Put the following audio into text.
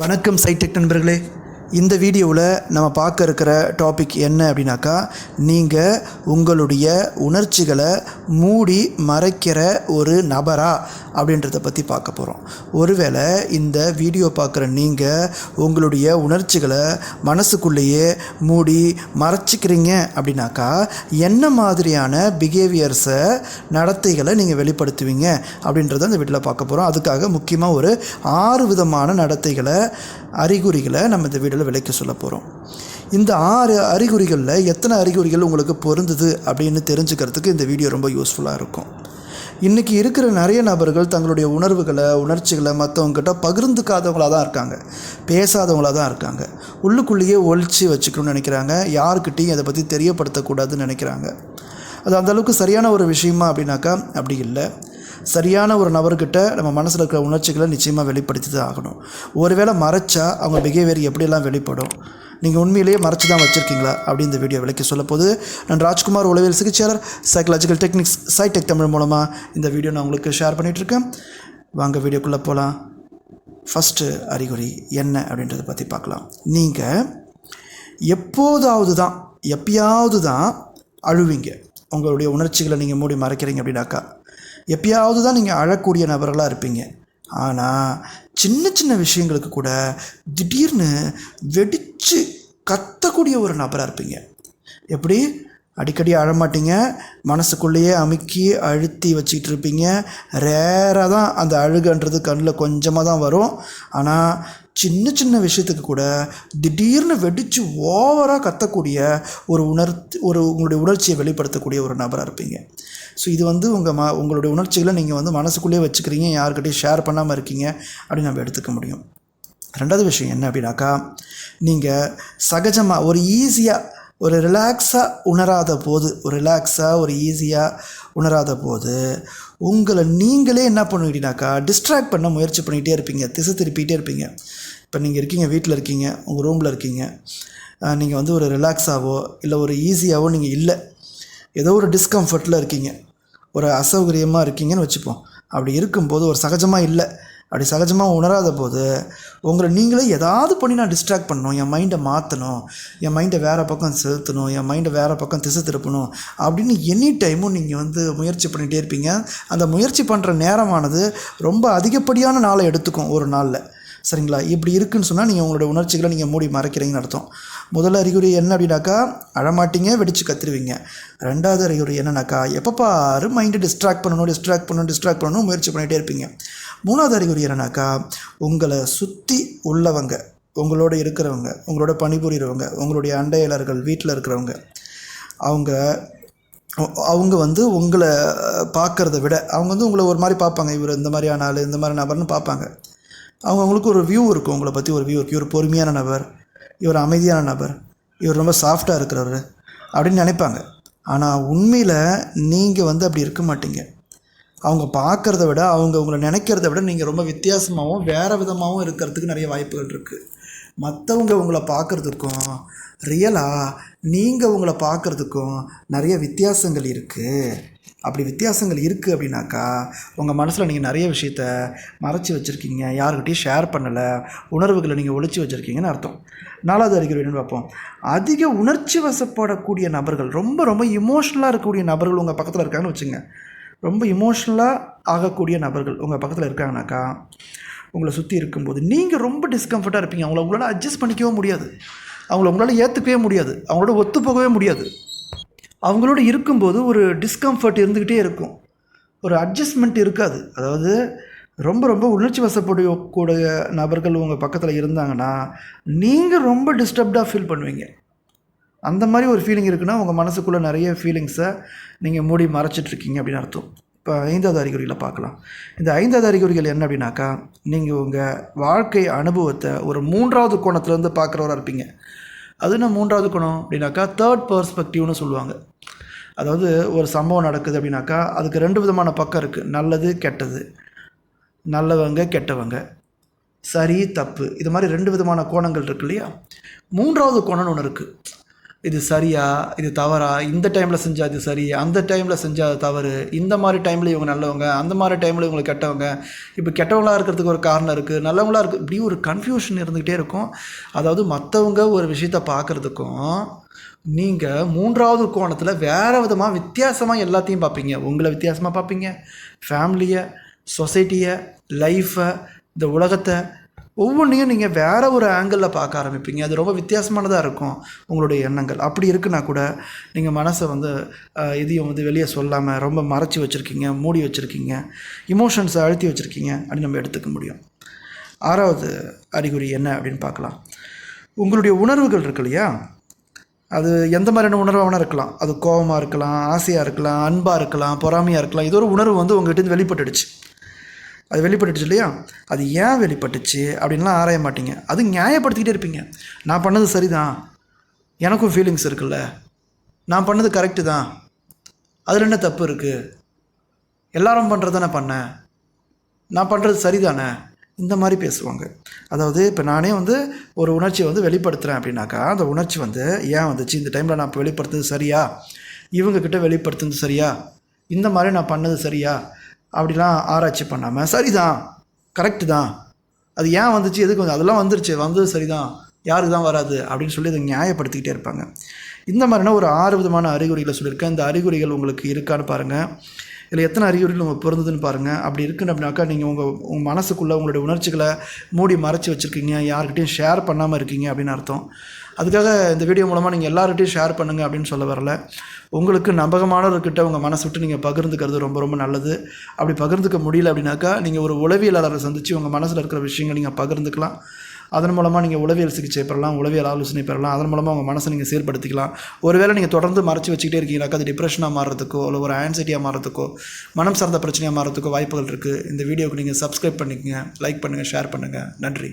வணக்கம் சைடெக் நண்பர்களே. இந்த வீடியோவில் நம்ம பார்க்க இருக்கிற டாபிக் என்ன அப்படின்னாக்கா நீங்கள் உங்களுடைய உணர்ச்சிகளை மூடி மறைக்கிற ஒரு நபரா அப்படின்றத பற்றி பார்க்க போகிறோம் ஒருவேளை இந்த வீடியோ பார்க்குற நீங்கள் உங்களுடைய உணர்ச்சிகளை மனசுக்குள்ளேயே மூடி மறைச்சிக்கிறீங்க அப்படின்னாக்கா என்ன மாதிரியான பிஹேவியர்ஸை நடத்தைகளை நீங்கள் வெளிப்படுத்துவீங்க அப்படின்றத அந்த வீட்டில் பார்க்க போகிறோம் அதுக்காக முக்கியமாக ஒரு ஆறு விதமான நடத்தைகளை அறிகுறிகளை நம்ம இந்த வீடியோவில் விளக்க சொல்ல போகிறோம் இந்த ஆறு அறிகுறிகளில் எத்தனை அறிகுறிகள் உங்களுக்கு பொருந்துது அப்படின்னு தெரிஞ்சுக்கிறதுக்கு இந்த வீடியோ ரொம்ப யூஸ்ஃபுல்லாக இருக்கும். இன்றைக்கி இருக்கிற நிறைய நபர்கள் தங்களுடைய உணர்வுகளை உணர்ச்சிகளை மற்றவங்ககிட்ட பகிர்ந்துக்காதவங்களாக தான் இருக்காங்க. பேசாதவங்களாக தான் இருக்காங்க. உள்ளுக்குள்ளேயே ஒழிச்சு வச்சுக்கணும்னு நினைக்கிறாங்க. யாருக்கிட்டையும் அதை பற்றி தெரியப்படுத்தக்கூடாதுன்னு நினைக்கிறாங்க. அது அந்த அளவுக்கு சரியான ஒரு விஷயமா அப்படின்னாக்கா அப்படி இல்லை. சரியான ஒரு நபர்கிட்ட நம்ம மனசில் இருக்கிற உணர்ச்சிகளை நிச்சயமாக வெளிப்படுத்தி தான் ஆகணும். ஒருவேளை மறைச்சா அவங்க பிஹேவியர் எப்படியெல்லாம் வெளிப்படும்? நீங்கள் உண்மையிலேயே மறைச்சு தான் வச்சுருக்கீங்களா? அப்படி இந்த வீடியோ விளக்கி சொல்ல போது நான் ராஜ்குமார் உளவியல் சிகிச்சையாளர் சைக்கலாஜிக்கல் டெக்னிக்ஸ் சைடெக் தமிழ் மூலமாக இந்த வீடியோ நான் உங்களுக்கு ஷேர் பண்ணிகிட்ருக்கேன் வாங்க வீடியோக்குள்ளே போகலாம் ஃபஸ்ட்டு அறிகுறி என்ன அப்படின்றத பற்றி பார்க்கலாம். நீங்கள் எப்போதாவது தான் எப்பயாவது தான் அழுவீங்க. உங்களுடைய உணர்ச்சிகளை நீங்கள் மூடி மறைக்கிறீங்க அப்படின்னாக்கா எப்பயாவது தான் நீங்கள் அழக்கூடிய நபர்களாக இருப்பீங்க. ஆனால் சின்ன சின்ன விஷயங்களுக்கு கூட திடீர்னு வெடித்து கத்தக்கூடிய ஒரு நபராக இருப்பீங்க. எப்படி? அடிக்கடி அழமாட்டீங்க. மனசுக்குள்ளேயே அமுக்கி அழுத்தி வச்சுக்கிட்டு இருப்பீங்க. ரேராக தான் அந்த அழுகன்றது கண்ணில் கொஞ்சமாக தான் வரும். ஆனால் சின்ன சின்ன விஷயத்துக்கு கூட திடீர்னு வெடித்து ஓவராக கத்தக்கூடிய ஒரு உணர் ஒரு உங்களுடைய உணர்ச்சியை வெளிப்படுத்தக்கூடிய ஒரு நபராக இருப்பீங்க. ஸோ இது வந்து உங்கள் ம உங்களுடைய உணர்ச்சிகளை நீங்கள் வந்து மனசுக்குள்ளேயே வச்சுக்கிறீங்க யாருக்கிட்டையும் ஷேர் பண்ணாமல் இருக்கீங்க அப்படின்னு நம்ம எடுத்துக்க முடியும். ரெண்டாவது விஷயம் என்ன அப்படின்னாக்கா நீங்கள் சகஜமாக ஒரு ஈஸியாக ஒரு ரிலாக்ஸாக உணராத போது ஒரு ரிலாக்ஸாக ஒரு ஈஸியாக உணராத போது உங்களை நீங்களே என்ன பண்ணுவீங்கனாக்கா டிஸ்ட்ராக்ட் பண்ண முயற்சி பண்ணிகிட்டே இருப்பீங்க திசை திருப்பிகிட்டே இருப்பீங்க. இப்போ நீங்கள் இருக்கீங்க வீட்டில் இருக்கீங்க உங்கள் ரூமில் இருக்கீங்க. நீங்கள் வந்து ஒரு ரிலாக்ஸாகவோ இல்லை ஒரு ஈஸியாகவோ நீங்கள் இல்லை. ஏதோ ஒரு டிஸ்கம்ஃபர்ட்டில் இருக்கீங்க. ஒரு அசௌகரியமாக இருக்கீங்கன்னு வச்சுப்போம். அப்படி இருக்கும்போது ஒரு சகஜமாக இல்லை. அப்படி சகஜமாக உணராத போது உங்களை நீங்களே ஏதாவது பண்ணி நான் டிஸ்ட்ராக்ட் பண்ணணும். என் மைண்டை மாற்றணும் என் மைண்டை வேறு பக்கம் செலுத்தணும். என் மைண்டை வேறு பக்கம் திசை திருப்பணும். அப்படின்னு எனி டைமும் நீங்கள் வந்து முயற்சி பண்ணிகிட்டே இருப்பீங்க. அந்த முயற்சி பண்ணுற நேரமானது ரொம்ப அதிகப்படியான நாளை எடுத்துக்கும் ஒரு நாளில். சரிங்களா? இப்படி இருக்குன்னு சொன்னால் நீங்கள் உங்களோட உணர்ச்சிகளை நீங்கள் மூடி மறைக்கிறீங்கன்னு அர்த்தம். முதல் அறிகுறி என்ன அப்படின்னாக்கா அழமாட்டீங்க வெடிச்சு கத்துருவீங்க. ரெண்டாவது அறிகுறி என்னன்னாக்கா எப்போ பாரு மைண்டு டிஸ்ட்ராக்ட் பண்ணணும் டிஸ்ட்ராக்ட் பண்ணணும் டிஸ்ட்ராக்ட் பண்ணணும் முயற்சி பண்ணிகிட்டே இருப்பீங்க. மூணாவது அறிகுறி என்னன்னாக்கா உங்களை சுற்றி உள்ளவங்க உங்களோட இருக்கிறவங்க உங்களோட பணிபுரிகிறவங்க உங்களுடைய அண்டையாளர்கள் வீட்டில் இருக்கிறவங்க அவங்க அவங்க வந்து உங்களை பார்க்குறத விட அவங்க வந்து உங்களை ஒரு மாதிரி பார்ப்பாங்க. இவர் இந்த மாதிரியான ஆள் இந்த மாதிரி நபர்னு பார்ப்பாங்க. அவங்க அவங்களுக்கு ஒரு வியூ இருக்கும் உங்களை பற்றி ஒரு வியூ இருக்குது இவர் பொறுமையான நபர் இவர் அமைதியான நபர் இவர் ரொம்ப சாஃப்டாக இருக்கிறவர் அப்படின்னு நினைப்பாங்க. ஆனால் உண்மையில் நீங்கள் வந்து அப்படி இருக்க மாட்டீங்க. அவங்க பார்க்குறத விட அவங்க உங்களை நினைக்கிறத விட நீங்கள் ரொம்ப வித்தியாசமாகவும் வேறு விதமாகவும் இருக்கிறதுக்கு நிறைய வாய்ப்புகள் இருக்குது மற்றவங்க உங்களை பார்க்குறதுக்கும் ரியலாக நீங்கள் உங்களை பார்க்குறதுக்கும் நிறைய வித்தியாசங்கள் இருக்குது அப்படி வித்தியாசங்கள் இருக்குது அப்படின்னாக்கா உங்கள் மனசில் நீங்கள் நிறைய விஷயத்த மறைச்சி வச்சுருக்கீங்க யாருக்கிட்டையும் ஷேர் பண்ணலை உணர்வுகளை நீங்கள் ஒழிச்சு வச்சுருக்கீங்கன்னு அர்த்தம். நாலாவது அறிகுறி என்னன்னு பார்ப்போம். அதிக உணர்ச்சி வசப்படக்கூடிய நபர்கள் ரொம்ப ரொம்ப இமோஷ்னலாக இருக்கக்கூடிய நபர்கள் உங்கள் பக்கத்தில் இருக்காங்கன்னு வச்சுங்க. ரொம்ப இமோஷ்னலாக ஆகக்கூடிய நபர்கள் உங்கள் பக்கத்தில் இருக்காங்கனாக்கா உங்களை சுற்றி இருக்கும்போது நீங்கள் ரொம்ப டிஸ்கம்ஃபர்ட்டாக இருப்பீங்க. அவங்கள உங்களால் அட்ஜஸ்ட் பண்ணிக்கவே முடியாது. அவங்கள உங்களால் ஏற்றுக்கவே முடியாது. அவங்களோட ஒத்து போகவே முடியாது. அவங்களோட இருக்கும்போது ஒரு டிஸ்கம்ஃபர்ட் இருந்துக்கிட்டே இருக்கும். ஒரு அட்ஜஸ்ட்மெண்ட் இருக்காது. அதாவது ரொம்ப ரொம்ப உணர்ச்சி வசப்படக்கூடிய நபர்கள் உங்கள் பக்கத்தில் இருந்தாங்கன்னா நீங்கள் ரொம்ப டிஸ்டர்ப்டாக ஃபீல் பண்ணுவீங்க. அந்த மாதிரி ஒரு ஃபீலிங் இருக்குன்னா உங்கள் மனசுக்குள்ளே நிறைய ஃபீலிங்ஸை நீங்கள் மூடி மறைச்சிட்ருக்கீங்க அப்படின்னு அர்த்தம். இப்போ ஐந்தாவது அறிகுறிகளை பார்க்கலாம். இந்த ஐந்தாவது அறிகுறிகள் என்ன அப்படின்னாக்கா நீங்கள் உங்கள் வாழ்க்கை அனுபவத்தை ஒரு மூன்றாவது கோணத்துலேருந்து பார்க்குறவராக இருப்பீங்க. அது என்ன மூன்றாவது குணம் அப்படின்னாக்கா தேர்ட் பர்ஸ்பெக்டிவ்னு சொல்லுவாங்க. அதாவது ஒரு சம்பவம் நடக்குது அப்படின்னாக்கா அதுக்கு ரெண்டு விதமான பக்கம் இருக்குது நல்லது கெட்டது. நல்லவங்க கெட்டவங்க. சரி தப்பு. இது மாதிரி ரெண்டு விதமான கோணங்கள் இருக்கு இல்லையா? மூன்றாவது கோணம்னு ஒன்று இருக்குது இது சரியா? இது தவறா? இந்த டைமில் செஞ்சால் இது சரி அந்த டைமில் செஞ்சால் அது தவறு. இந்த மாதிரி டைமில் இவங்க நல்லவங்க அந்த மாதிரி டைமில் இவங்க கெட்டவங்க இப்போ கெட்டவங்களாக இருக்கிறதுக்கு ஒரு காரணம் இருக்குது நல்லவங்களா இருக்குது இப்படி ஒரு கன்ஃபியூஷன் இருந்துக்கிட்டே இருக்கும். அதாவது மற்றவங்க ஒரு விஷயத்தை பார்க்குறதுக்கும் நீங்கள் மூன்றாவது கோணத்தில் வேறு விதமாக வித்தியாசமாக எல்லாத்தையும் பார்ப்பீங்க. உங்களை வித்தியாசமாக பார்ப்பீங்க. ஃபேமிலியை சொசைட்டியை லைஃப்பை இந்த உலகத்தை ஒவ்வொன்றையும் நீங்கள் வேறு ஒரு ஆங்கிளில் பார்க்க ஆரம்பிப்பீங்க. அது ரொம்ப வித்தியாசமானதாக இருக்கும் உங்களுடைய எண்ணங்கள். அப்படி இருக்குன்னா கூட நீங்கள் மனசை வந்து இதையும் வந்து வெளியே சொல்லாமல் ரொம்ப மறைச்சி வச்சுருக்கீங்க மூடி வச்சுருக்கீங்க இமோஷன்ஸை அழுத்தி வச்சுருக்கீங்க அப்படின்னு நம்ம எடுத்துக்க முடியும். ஆறாவது அறிகுறி என்ன அப்படின்னு பார்க்கலாம். உங்களுடைய உணர்வுகள் இருக்கு இல்லையா? அது எந்த மாதிரியான உணர்வாக வேணால் இருக்கலாம். அது கோபமாக இருக்கலாம் ஆசையாக இருக்கலாம் அன்பாக இருக்கலாம் பொறாமையாக இருக்கலாம். இது ஒரு உணர்வு வந்து உங்கள்கிட்ட வெளிப்பட்டுடுச்சு. அது வெளிப்பட்டுச்சு இல்லையா? அது ஏன் வெளிப்பட்டுச்சு அப்படின்லாம் ஆராய மாட்டீங்க. அது நியாயப்படுத்திக்கிட்டே இருப்பீங்க. நான் பண்ணது சரிதான். எனக்கும் ஃபீலிங்ஸ் இருக்குல்ல. நான் பண்ணது கரெக்டு தான். அதில் என்ன தப்பு இருக்குது எல்லாரும் பண்ணுறத நான் பண்ணேன் நான் பண்ணுறது சரிதானே? இந்த மாதிரி பேசுவாங்க. அதாவது இப்போ நானே வந்து ஒரு உணர்ச்சியை வந்து வெளிப்படுத்துகிறேன் அப்படின்னாக்கா அந்த உணர்ச்சி வந்து ஏன் வந்துச்சு? இந்த டைமில் நான் இப்போ வெளிப்படுத்துறது சரியா? இவங்கக்கிட்ட வெளிப்படுத்துறது சரியா? இந்த மாதிரி நான் பண்ணது சரியா? அப்படிலாம் ஆராய்ச்சி பண்ணாமல் சரிதான் கரெக்டு தான். அது ஏன் வந்துச்சு எதுக்கு வந்து அதெல்லாம் வந்துருச்சு வந்தது சரிதான் யாருக்கு தான் வராது அப்படின்னு சொல்லி அதை நியாயப்படுத்திக்கிட்டே இருப்பாங்க. இந்த மாதிரினா ஒரு ஆறு விதமான அறிகுறிகளை சொல்லியிருக்கேன். இந்த அறிகுறிகள் உங்களுக்கு இருக்கான்னு பாருங்கள் இதில் எத்தனை அறிகுறிகள் உங்களுக்கு பிறந்ததுன்னு பாருங்கள் அப்படி இருக்குன்னு அப்படின்னாக்கா நீங்கள் உங்கள் உங்கள் மனசுக்குள்ளே உங்களுடைய உணர்ச்சிகளை மூடி மறைச்சி வச்சுருக்கீங்க. யார்கிட்டையும் ஷேர் பண்ணாமல் இருக்கீங்க அப்படின்னு அர்த்தம். அதுக்காக இந்த வீடியோ மூலமாக நீங்கள் எல்லார்கிட்டையும் ஷேர் பண்ணுங்கள் அப்படின்னு சொல்ல வரல. உங்களுக்கு நம்பகமானவர்கிட்ட உங்கள் மனசு விட்டு நீங்கள் பகிர்ந்துக்கிறது ரொம்ப ரொம்ப நல்லது. அப்படி பகிர்ந்துக்க முடியல அப்படின்னாக்கா நீங்கள் ஒரு உளவியலாளரை சந்தித்து உங்கள் மனசில் இருக்கிற விஷயங்கள் நீங்கள் பகிர்ந்துக்கலாம். அதன் மூலமாக நீங்கள் உளவியல் சிகிச்சை பெறலாம் உளவியல் ஆலோசனை பெறலாம். அதன் மூலமாக உங்கள் மனசை நீங்கள் சீர்படுத்திக்கலாம். ஒருவேளை நீங்கள் தொடர்ந்து மறைச்சி வச்சுக்கிட்டே இருக்கீங்கனாக்கா அது டிப்ரெஷனாக மாறுறதுக்கோ இல்லை ஒரு ஆன்சைட்டியாக மாறுறதுக்கோ மனம் சார்ந்த பிரச்சனையாக மாறுறதுக்கோ வாய்ப்புகள் இருக்குது இந்த வீடியோக்கு நீங்கள் சப்ஸ்கிரைப் பண்ணிக்கங்க லைக் பண்ணுங்கள் ஷேர் பண்ணுங்கள் நன்றி.